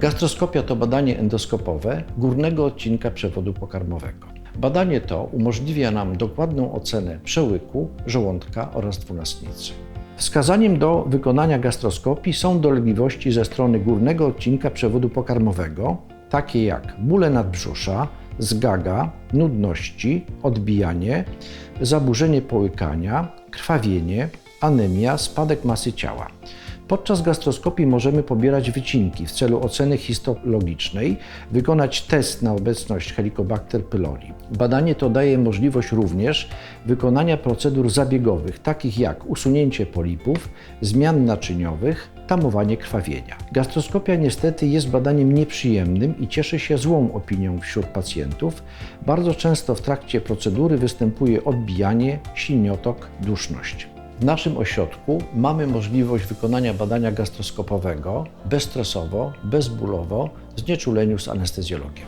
Gastroskopia to badanie endoskopowe górnego odcinka przewodu pokarmowego. Badanie to umożliwia nam dokładną ocenę przełyku, żołądka oraz dwunastnicy. Wskazaniem do wykonania gastroskopii są dolegliwości ze strony górnego odcinka przewodu pokarmowego, takie jak bóle nadbrzusza, zgaga, nudności, odbijanie, zaburzenie połykania, krwawienie, anemia, spadek masy ciała. Podczas gastroskopii możemy pobierać wycinki w celu oceny histologicznej, wykonać test na obecność Helicobacter pylori. Badanie to daje możliwość również wykonania procedur zabiegowych, takich jak usunięcie polipów, zmian naczyniowych, tamowanie krwawienia. Gastroskopia niestety jest badaniem nieprzyjemnym i cieszy się złą opinią wśród pacjentów. Bardzo często w trakcie procedury występuje odbijanie, silniotok, duszność. W naszym ośrodku mamy możliwość wykonania badania gastroskopowego bezstresowo, bezbólowo, w znieczuleniu z anestezjologiem.